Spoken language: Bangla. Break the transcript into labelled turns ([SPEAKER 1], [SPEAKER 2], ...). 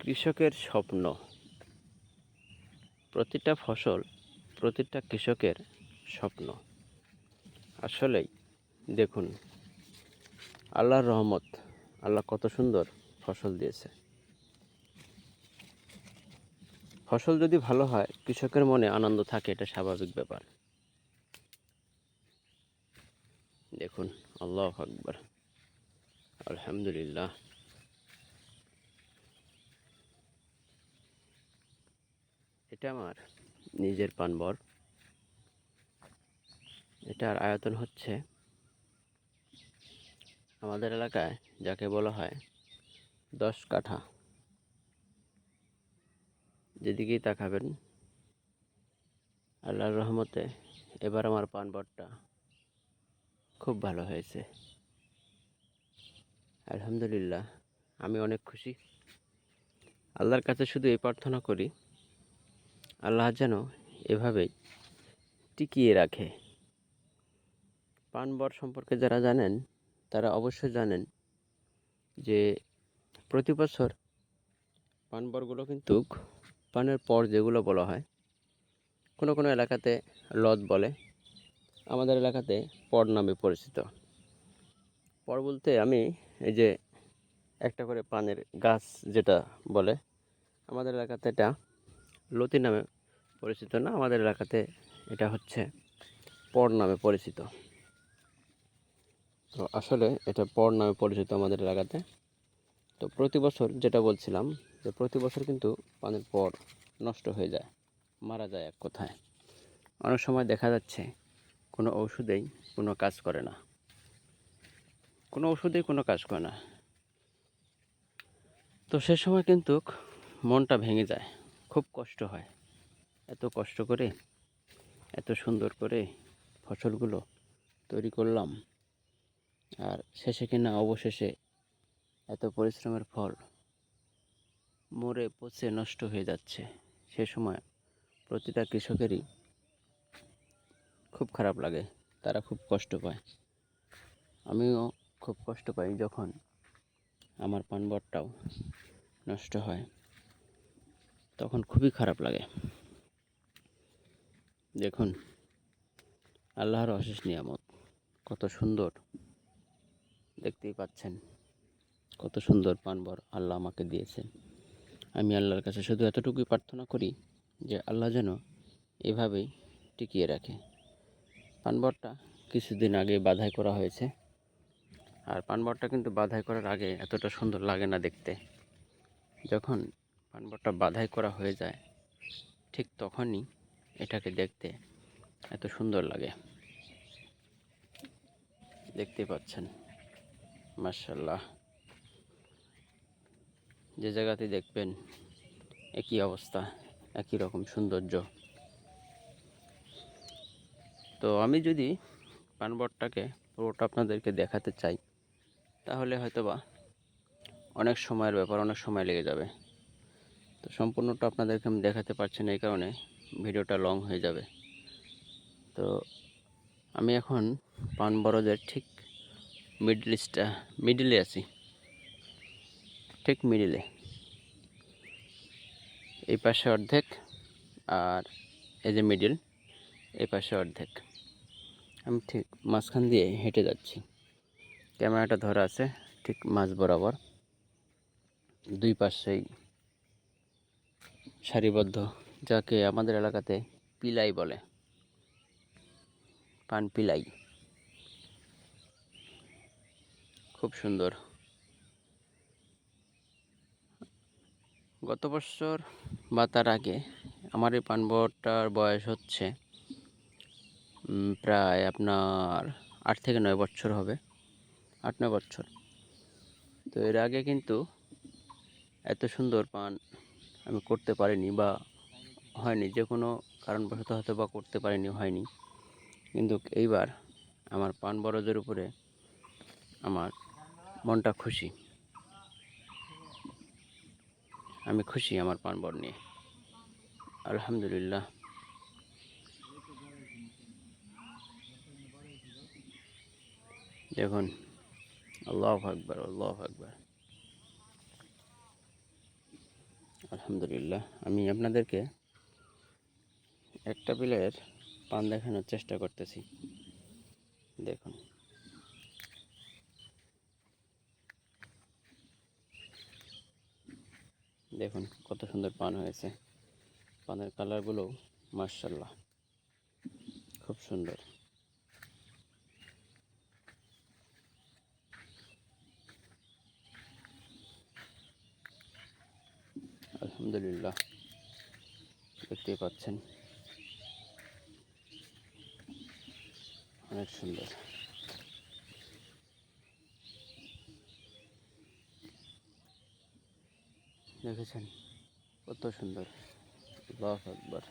[SPEAKER 1] কৃষকের স্বপ্ন। প্রতিটা ফসল প্রতিটা কৃষকের স্বপ্ন। আসলেই দেখুন, আল্লাহর রহমত, আল্লাহ কত সুন্দর ফসল দিয়েছে। ফসল যদি ভালো হয়, কৃষকের মনে আনন্দ থাকে, এটা স্বাভাবিক ব্যাপার। দেখুন, আল্লাহ আকবর। আলহামদুলিল্লাহ। এটা আমার নিজের পানবর। এটার আয়তন হচ্ছে আমাদের এলাকায় যাকে বলা হয় দশ কাঠা। যেদিকেই তাকাবেন, আল্লাহর রহমতে এবার আমার পানবরটা খুব ভালো হয়েছে। আলহামদুলিল্লাহ, আমি অনেক খুশি। আল্লাহর কাছে শুধু এই প্রার্থনা করি আল্লাহ যেন এভাবেই টিকিয়ে রাখে। পানবর সম্পর্কে যারা জানেন, তারা অবশ্যই জানেন যে প্রতি বছর পানবরগুলো কিন্তু পানের পর যেগুলো বলা হয়, কোনো কোনো এলাকাতে লদ বলে, আমাদের এলাকাতে পর নামে পরিচিত। পর বলতে আমি এই যে একটা করে পানের গাছ যেটা বলে, আমাদের এলাকাতে এটা লতি নামে পরিচিত না, আমাদের এলাকাতে এটা হচ্ছে পর নামে পরিচিত। তো আসলে এটা পর নামে পরিচিত আমাদের এলাকাতে। তো প্রতি বছর যেটা বলছিলাম যে প্রতি বছর কিন্তু পানের পর নষ্ট হয়ে যায়, মারা যায় এক কথায়। অনেক সময় দেখা যাচ্ছে কোনো ওষুধেই কোনো কাজ করে না। কোনো ওষুধেই কোনো কাজ করে না। তো সে সময় কিন্তু মনটা ভেঙে যায়। খুব কষ্ট হয়। এত কষ্ট করে, এত সুন্দর করে ফসলগুলো তৈরি করলাম। আর শেষে কিনা অবশেষে এত পরিশ্রমের ফল মরে পচে নষ্ট হয়ে যাচ্ছে। সে সময় প্রতিটা কৃষকেরই খুব খারাপ লাগে, তারা খুব কষ্ট পায়। আমিও খুব কষ্ট পাই যখন আমার পানবরটাও নষ্ট হয়। তখন খুবই খারাপ লাগে। দেখুন, আল্লাহর অশেষ নিয়ামত, কত সুন্দর। দেখতেই পাচ্ছেন, কত সুন্দর পানবর আল্লাহ আমাকে দিয়েছেন। আমি আল্লাহর কাছে শুধু এতটুকুই প্রার্থনা করি যে আল্লাহ যেন এভাবেই টিকিয়ে রাখে। পানবরটা কিছুদিন আগে বাধাই করা হয়েছে। আর পানবরটা কিন্তু বাধাই করার আগে এতটা সুন্দর লাগে না দেখতে। যখন পানবরটা বাধাই করা হয়ে যায়, ঠিক তখনই এটাকে দেখতে এত সুন্দর লাগে। দেখতে পাচ্ছেন? মার্শাল্লাহ যে জায়গাতে দেখবেন, একই অবস্থা, একই রকম সৌন্দর্য। তো আমি যদি পানবরটাকে পুরোটা আপনাদেরকে দেখাতে চাই, তাহলে হয়তোবা অনেক সময়ের ব্যাপার, অনেক সময় লেগে যাবে। তো সম্পূর্ণটা আপনাদেরকে আমি দেখাতে পারছি না এই কারণে ভিডিওটা লং হয়ে যাবে। তো আমি এখন পান বরজের ঠিক মিডলিস্টটা মিডিলে আছি। ঠিক মিডিলে এই পাশে অর্ধেক আর এই যে মিডিল এই পাশে অর্ধেক। আমি ঠিক মাঝখান দিয়ে হেঁটে যাচ্ছি। ক্যামেরাটা ধরা আছে ঠিক মাঝ বরাবর। দুই পাশেই সারিবদ্ধ, যাকে আমাদের এলাকাতে পিলাই বলে। পান পিলাই। খুব সুন্দর। গত বছর বা তার আগে আমার এই পানবরটার বয়স হচ্ছে প্রায় আপনার আট থেকে নয় বছর হবে। আট নয় বছর। তো এর আগে কিন্তু এত সুন্দর পান আমি করতে পারিনি বা হয়নি, যে কোনো কারণবশত হয়তো বা করতে পারিনি, হয়নি। কিন্তু এইবার আমার পান বরজের উপরে আমার মনটা খুশি। আমি খুশি আমার পান বর নিয়ে। আলহামদুলিল্লাহ। দেখুন, আল্লাহ আকবর আল্লাহ আকবর। আলহামদুলিল্লাহ, আমি আপনাদেরকে একটা বিলের পান দেখানোর চেষ্টা করতেছি। দেখুন। দেখুন কত সুন্দর পান হয়েছে। পানের কালারগুলো মার্শাল্লাহ খুব সুন্দর। আলহামদুলিল্লাহ। দেখতেই পাচ্ছেন। অনেক সুন্দর। দেখেছেন? কত সুন্দর। আল্লাহু আকবার।